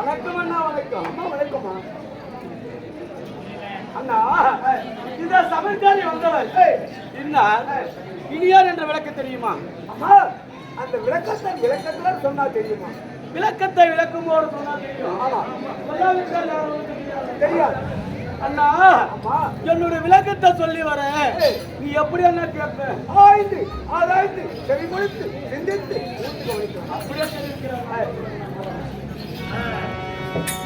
வணக்கம் அண்ணா வணக்கம். அம்மா வணக்கம்மா. அண்ணா இந்த சமைச்சாரி வந்தவர். இன்னார் இனியார் என்ற விளக்கு தெரியுமா? அம்மா அந்த விளக்கத்தை விளக்கத்துல சொன்னா தெரியுமா? விளக்கத்தை விளக்கும் போது சொன்னா தெரியும்? ஆமா. தெரியாது. அண்ணா அம்மா. என்னுடைய விளக்கத்தை சொல்லி வர. நீ எப்படி அண்ணா கேட்ப ஆய்ந்து ஆராய்ந்து செவி கொடுத்து சிந்தித்து அப்படியே தெரிவிக்கிறாங்க அண்ணா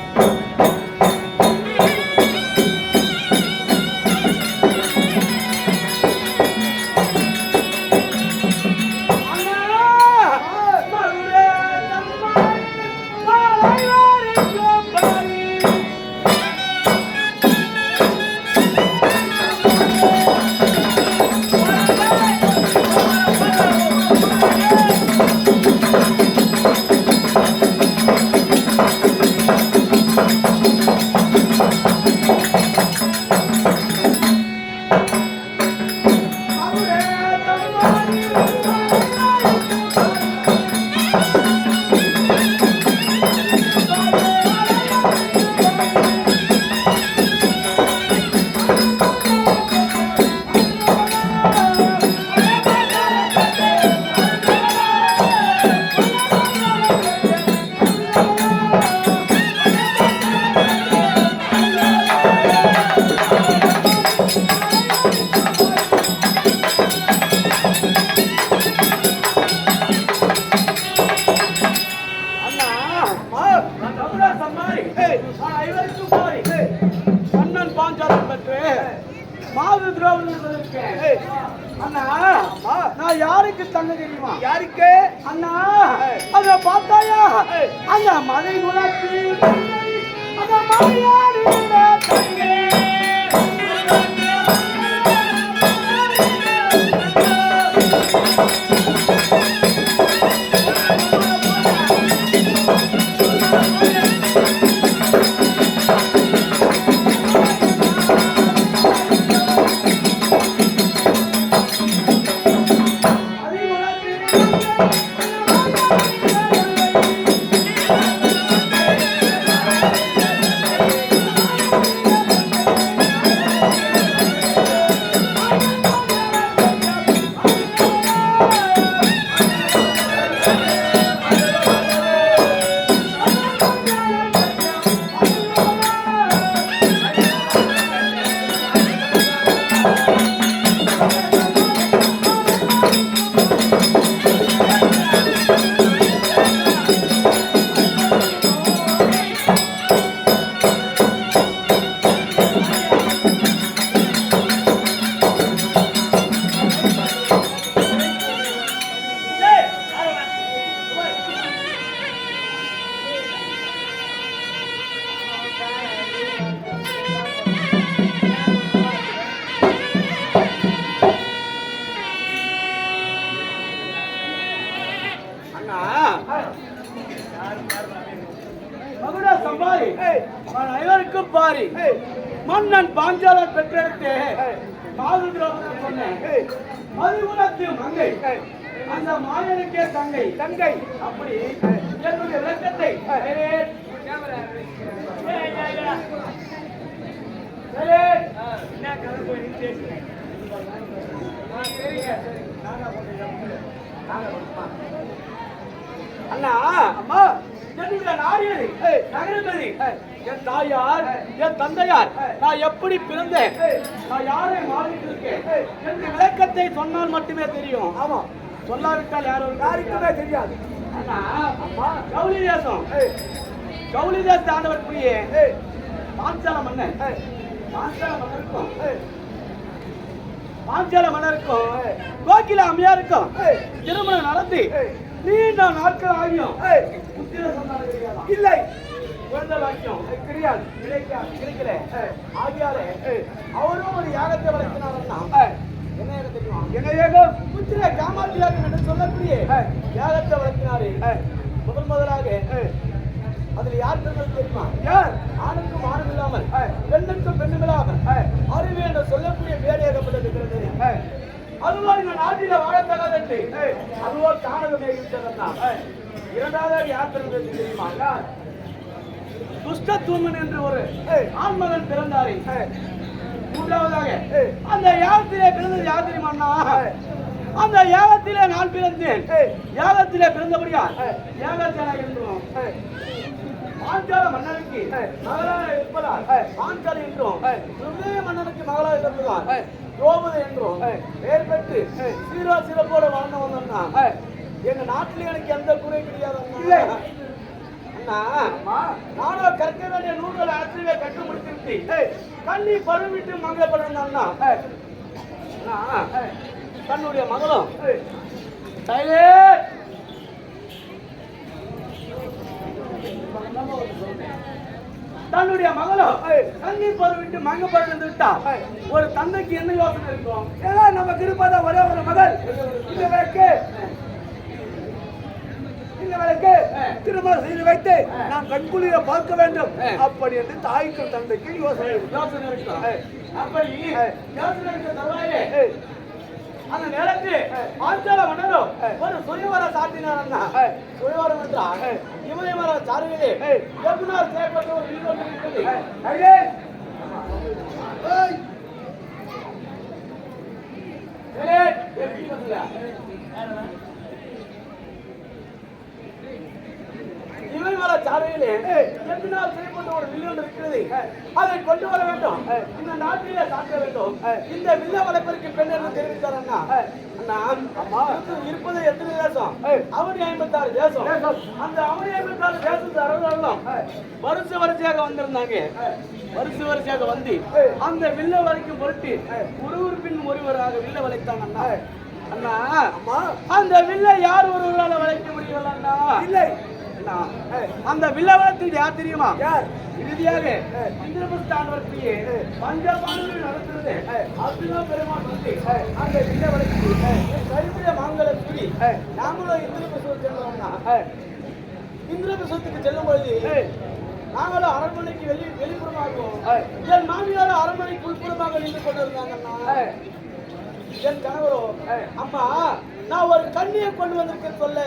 பாஞ்சாலன் பெற்றெடுத்து மாது திரௌபதி சொன்னேன். மதுகுலத்து மங்கை. அந்த மாயனுக்கே தங்கை. தங்கை. அப்படி என்னுடைய விளக்கத்தை அண்ணா. அம்மா. என்னுடைய நாரியதி நகரபதி என் தாயார் என் தந்தையார் நான் எப்படி பிறந்தேன்? நான் யாரை மாறிட்டு இருக்கேன்? என்று விளக்கத்தை சொன்னால் மட்டுமே தெரியும். ஆமா. சொல்லாவிட்டால் யாரும் யாருக்குமே தெரியாது. கௌலி தேசம். கௌலி தேசத்தை ஆண்டவர் புரியே? பாஞ்சால மன்னன். பாஞ்சால மன்னருக்கும் பாஞ்சால மன்னருக்கும் கோகில அம்மையாருக்கும் திருமணம் நடத்தி. நீண்ட நாட்கள் ஆகியும்? இல்லை. குழந்தை வாக்கியம் கிடையாது. கிடைக்கல ஆகியாலே. அவரும் ஒரு யாகத்தை வளர்த்தினாரன்னா என்ன யாகம் தெரியுமா? என்ன யாகம்? புத்திர காமாட்சி யாகம் என்று சொல்லக்கூடிய யாகத்தை வளர்த்தினாரு. முதல் முதலாக அதுல யார் பெண்கள் தெரியுமா? யார்? ஆணுக்கும் ஆணும் இல்லாமல் பெண்ணுக்கும் பெண்ணும் இல்லாமல் அறிவு என்று சொல்லக்கூடிய வேலையாகப்பட்டிருக்கிறது அதுவோ இந்த நாட்டில வாழத்தகாதன்று அதுவோ காணகமே இருக்கிறதா இரண்டாவது யார் பெண்கள் தெரியுமா துஷ்ட துஷ்டத்தூமன் என்று ஒரு ஆண்மகன் பிறந்தாரே ஏய், மூன்றாவதாக ஏய். அந்த யாகத்திலே பிறந்தது யாத்திரை மன்னா அந்த யாகத்திலே நான் பிறந்தேன் ஏய். யாகத்திலே பிறந்தபடியா ஏய். யாகத்திலே இருந்தோம் ஏய், பாஞ்சால மன்னனுக்கு ஏய். மகளாக இருப்பதால் ஏய். பாஞ்சால என்றும் ஏய். சுதய மன்னனுக்கு மகளாக இருப்பதால் திரௌபதி என்றும். பெயர் பெற்று. சீரா சிறப்போட வாழ்ந்து வந்தோம்னா எங்க நாட்டுல எனக்கு எந்த குறை கிடையாது. அண்ணா நானும் கற்க வேண்டிய நூல்களை ஆசிரியர் கற்று முடித்திருத்தி கண்ணி பருவிட்டு அண்ணா, தன்னுடைய மகளும் ஏய், தன்னுடைய மகளும் ஏய். கண்ணீர் பருவிட்டு விட்டா ஏய். ஒரு தந்தைக்கு என்ன யோசனை இருக்கும் ஏன்னா நமக்கு இருப்பதா ஒரே ஒரு மகள் இந்த இந்த வேலைக்கு திருமணம் செய்து வைத்து நாம் கண்குளிர பார்க்க வேண்டும். அப்படி என்று தாய்க்கும் தந்தைக்கு யோசனை. யோசனை. அப்படி. யோசனை அந்த நேரத்தில். ஆஞ்சால மன்னரும். ஒரு சுயவர சாட்டினார் ஏய். சுயவரம் என்றால் ஏய். இமயமர சாருவிலே. எவ்வினார் செய்யப்பட்ட ஒரு வீடு இருக்கிறது ஏய், சாருவிலே ஏய். எவ்வினார் செய்யப்பட்ட ஒரு வில்லு இருக்கிறது அதை கொண்டு வர வேண்டும். இந்த நாட்டிலே தாக்க வேண்டும். இந்த வில்ல வளர்ப்பதற்கு பெண் என்று தெரிவித்தார் அண்ணா. இருப்பது- எத்தனை தேசம். அவனி ஐம்பத்தாறு தேசம் தேசம். அந்த அவனி ஐம்பத்தாறு தேசத்து அரசர்களும் ஏய். வருஷ வரிசையாக வந்திருந்தாங்க. வருஷ வரிசையாக வந்து. அந்த வில்ல வளைக்கும் பொருட்டு. ஒருவர் பின் ஒருவராக வில்ல வளைத்தான் அண்ணா. அண்ணா அந்த வில்ல யார் ஒருவரால வளைக்க முடியல அண்ணா இல்லை அந்த வில்ல வளர்த்தது யார் தெரியுமா யார் இறுதியாக. இந்திரபுஸ்தானவர்த்தியே ஏய். பஞ்சபாண்டவர்கள் நடத்துறது. அர்ஜுனா பெருமான் வந்து. அந்த வில்ல வளைத்து கைவிட மாங்கல கூறி. நாங்களும் இந்திரபிரசவம் சென்றோம்னா ஏய், இந்திரபிரசவத்துக்கு செல்லும் பொழுது நாங்களும் அரண்மனைக்கு வெளி வெளிப்புறமாகவும். என் மாமியாரும் அரண்மனைக்கு உள்புறமாக நின்று கொண்டிருந்தாங்கண்ணா ஏய், என் கணவரோ. அம்மா நான் ஒரு கண்ணியை கொண்டு வந்திருக்கேன் சொல்ல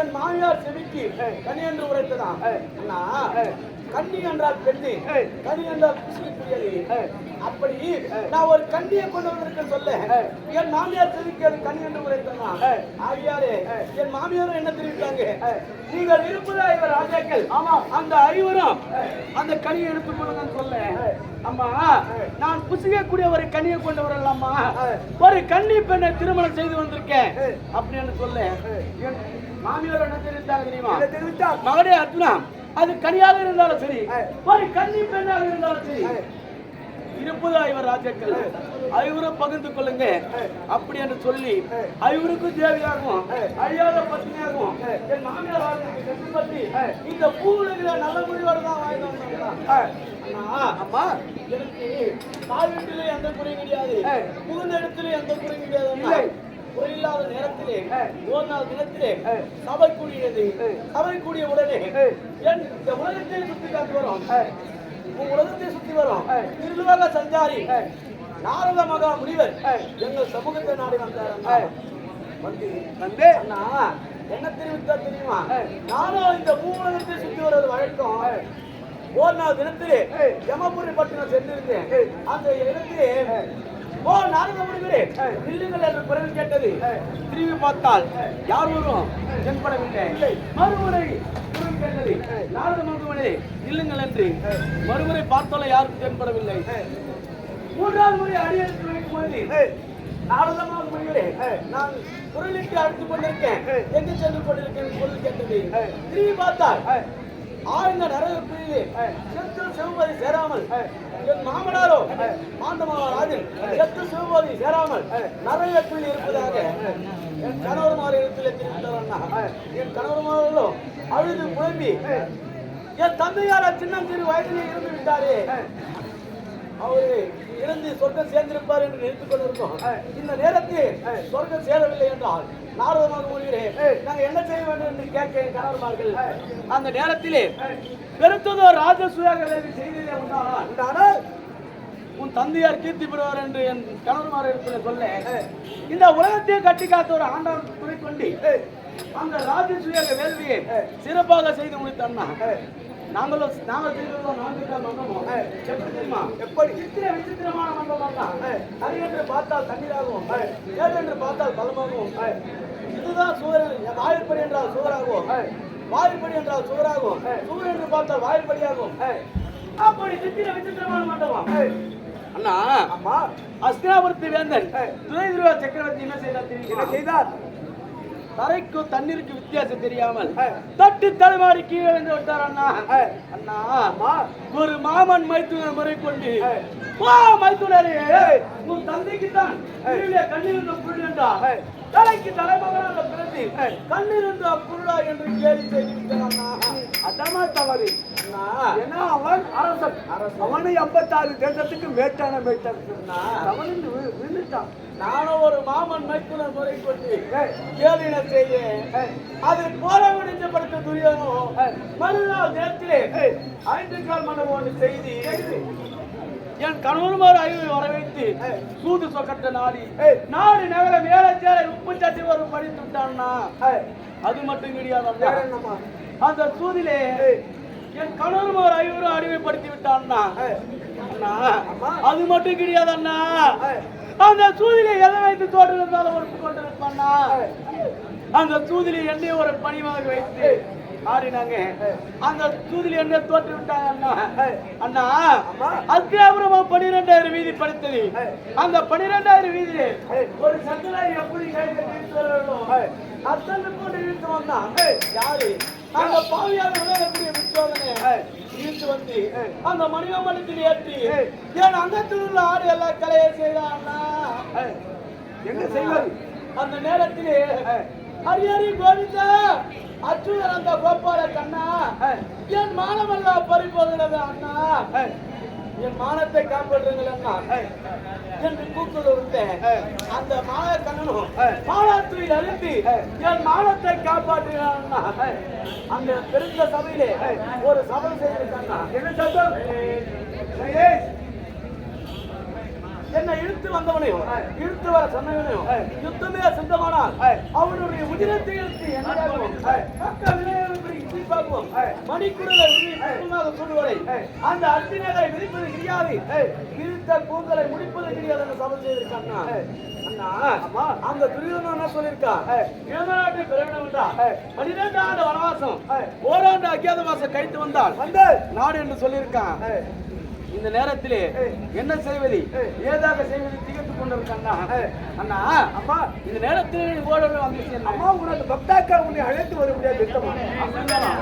என் மாமியார் செவிக்கு. கனி என்று உரைத்ததான். அண்ணா கன்னி என்றால் பெண்ணு. கனி என்றால் ஏய். அப்படி. நான் ஒரு கண்ணியை கொண்டு வந்திருக்கேன் சொல்ல. என் மாமியார் அது கனி என்று உரைத்ததான் ஏய். ஆகியாரே. என் மாமியாரும் என்ன தெரிவித்தாங்க. நீங்கள் இருப்பதா இவர் ராஜாக்கள் ஆமா. அந்த ஐவரும் அந்த கனியை எடுத்துக் கொள்ளுங்கன்னு சொல்ல. அம்மா. நான் புசிக்கக்கூடிய ஒரு கனியை கொண்டு வரலாமா ஏய். ஒரு கன்னி பெண்ணை திருமணம் செய்து வந்திருக்கேன். அப்படின்னு சொல்ல மாமியார் என்ன தெரிவித்தாங்க தெரியுமா மகனே அர்ஜுனா அது கனியாக இருந்தாலும் சரி. ஒரு கன்னி பெண்ணாக இருந்தாலும் சரி. இருப்பது ஐவர் ராஜாக்கள் ஐவரும் பகிர்ந்து கொள்ளுங்க. அப்படி என்று சொல்லி. ஐவருக்கும் தேவையாகும். அழியாத பத்தினியாகும் ஏய். என் மாமியார் பற்றி ஏய். இந்த பூவுலகில நல்ல முடிவோடு தான் அண்ணா அம்மா எனக்கு தாய் வீட்டிலே எந்த குறையும் கிடையாது. புகுந்த இடத்திலே எந்த குறையும் கிடையாது குறையில்லாத நேரத்திலே ஏய். ஒரு நாள் தினத்திலே. சபை கூடியது. சபை கூடிய உடனே இந்த உலகத்தை சுத்தி காட்டி வரும் உலகத்தை சுத்தி வரும் ஏய். திருலோக சஞ்சாரி நாரத மகா முனிவர். எங்கள் சமூகத்தை நாடி வந்தார். வந்து வந்து அண்ணா என்ன தெரிவித்தா தெரியுமா. நானும் இந்த மூலகத்தை சுத்தி வருவது வழக்கம். ஒரு நாள் தினத்திலே. யமபுரி பட்டினம் சென்றிருந்தேன். அந்த இடத்திலே. ஓ முனிவரே ஏய். நில்லுங்கள் என்று குரல் கேட்டது. திரும்பி பார்த்தால் யார் ஒருவரும் தென்படவில்லை. மறுமுறை குரல் கேட்டது. நாரத முனிவரே நில்லுங்கள் என்று. மறுமுறை பார்த்தால யாருக்கும் தென்படவில்லை மூன்றாவது முறை அடியெடுத்து வைக்கும் பொழுது ஏய், நாரதமாக ஏய். நான் குரலுக்கு அழைத்துக் கொண்டிருக்கேன். எங்கு சென்று கொண்டிருக்கேன் குரல் கேட்டது. திரும்பி பார்த்தால் நரக குழியிலே ஏய். செத்து சிவபதி சேராமல் மாமனாரோ ஏய். மாண்டமாராஜன் செத்து சிவபோதி சேராமல் நிறைய நரக இருப்பதாக என் கணவர்மார் இடத்திலே தெரிவித்தார் என் கணவர்மார்களோ அழுது புலம்பி என் தந்தையார சின்னம் சிறு வயதிலே இருந்து விட்டாரே அவரு இருந்து சொர்க்கம் சேர்ந்திருப்பார் என்று நினைத்துக் கொண்டிருந்தோம் இந்த நேரத்தில் சொர்க்கம் சேரவில்லை என்றால் நாரதமாக கூறுகிறேன் ஏய். நாங்கள் என்ன செய்ய வேண்டும் என்று கேட்க கணவர்மார்கள் அந்த நேரத்திலே பெருத்ததோ ராஜசூயாக செய்திலே உண்டானால் உண்டானால்? உன் தந்தையார் கீர்த்தி பெறுவார் என்று என் கணவர்மார் இடத்துல சொல்ல. இந்த உலகத்தையே கட்டி காத்த ஒரு ஆண்டவன் துணை கொண்டு அந்த ராஜசூயாக வேள்வியை ஏய். சிறப்பாக செய்து முடித்தான்னா நாங்களும் நாங்கள் செய்கிறோம் நாங்கள் மண்டபம். எப்படி தெரியுமா? எப்படி? விசித்திர விசித்திரமான மண்டபம் தான் அது என்று பார்த்தால் தண்ணீராகவும் ஏழு என்று பார்த்தால் பலமாகவும் இதுதான் சுவர் வாயிற்படி என்றால் சுவராகவும் வாயிற்படி என்றால் சுவராகும் சுவர் என்று பார்த்தால் வாயிற்படியாகும் அப்படி சித்திர விசித்திரமான மண்டபம் அண்ணா அம்மா அஸ்தினாபுரத்து வேந்தன் துணை துருவ சக்கரவர்த்தி என்ன செய்தார் என்ன தெரியுமா செய்தார்? தரைக்கும் தண்ணீருக்கு வித்தியாசம் தெரியாமல் தட்டு தலைமாறி கீழே வந்து விட்டார் அண்ணா. அண்ணா ஒரு மாமன் மைத்துனர் முறை கொண்டு வா மைத்துனரே உன் தந்தைக்கு தான் கண்ணிருந்த புல் என்றா தலைக்கு தலைமகனாக பிறந்து கண்ணிருந்த புல்லா என்று கேலி செய்து அதாம்மா தவறு. ஏன்னா அவன்? அரசன். அவனை ஐம்பத்தாறு தேசத்துக்கு மேட்டான மேட்டான் அவன் விழுந்துட்டான். நானும் ஒரு மாமன் மைத்துனர் முறை கொண்டு கேளின செய்தேன். அது போல முடிஞ்சப்படுத்த துரியோனும் மறுநாள் நேரத்திலே ஐந்து கால் மண்டபம் ஒன்று செய்தி. என் கணவனுமார் அறிவை வர வைத்து சூது சொக்கட்ட நாடி. நாடு நகர வேலைச்சேரை உப்பு சட்டி ஒரு படித்து விட்டான்னா அது மட்டும் கிடையாது அந்த சூதிலே என் கணவனுமார் ஐவரும் அடிமைப்படுத்தி விட்டான்னா? அது மட்டும் கிடையாது அண்ணா அந்த சூதிலே எதை வைத்து தோட்டம் இருந்தாலும் ஒரு கொண்டு இருப்பான்னா அந்த சூதிலே எண்ணெய் ஒரு பணிவாக வைத்து ஆடினாங்க அந்த சூதிலே எண்ணெய் தோற்று விட்டாங்க அண்ணா? அண்ணா அத்தியாபுரமா பனிரெண்டாயிரம் வீதி படுத்தது. அந்த பனிரெண்டாயிரம் வீதியிலே ஒரு சங்கராய் எப்படி அத்தனை போட்டு இழுத்து வந்தான் யாரு? அந்த பாவியான உலகக்கூடிய விற்றோதனை இழுத்து வந்து அந்த மணிகம்பளத்தில் ஏற்றி என் அங்கத்தில் உள்ள ஆடு எல்லாம் கலையை செய்தான்னா என்ன செய்வது அந்த நேரத்திலே ஹரி ஹரி கோவிந்தா அச்சுதன் அந்த கோபால கண்ணா என் மானமெல்லாம் பறிப்போகிறது அண்ணா. என் மானத்தை காப்பாற்றுங்கள் அண்ணா. என்று கூக்குள் விட்டேன் அந்த மான கண்ணனும் மானத்தில் அழுத்தி என் மானத்தை காப்பாற்றுகிறான் அண்ணா. அந்த பெருந்த சபையிலே ஒரு சபை செய்திருக்காங்க என்ன சத்தம்? இழுத்து வந்தவனையும் இழுத்து வர சொன்னவனையும் யுத்தமே சித்தமானால் அவனுடைய உதிரத்தை இசைப்பாகவும் மணிக்குடலை சொல்லுவதை அந்த அத்தினரை விரிப்பது கிடையாது விரித்த கூந்தலை முடிப்பது கிடையாது என்று சபை செய்திருக்காங்க. அந்த துரியோதனன் என்ன சொல்லியிருக்கா இளநாட்டை பெற வேண்டும் என்றா பன்னிரெண்டு ஆண்டு வனவாசம் ஓராண்டு அஜாதவாசம் கழித்து வந்தால் வந்து நாடு என்று சொல்லியிருக்கான். இந்த நேரத்திலே என்ன செய்வது? ஏதாக செய்வது? திகத்து கொண்டிருக்காங்க அண்ணா அம்மா இந்த நேரத்தில் ஓட வந்துச்சு அம்மா உனக்கு பக்தாக்கள் உன்னை அழைத்து வர முடியாது திட்டமா அப்படிங்களா?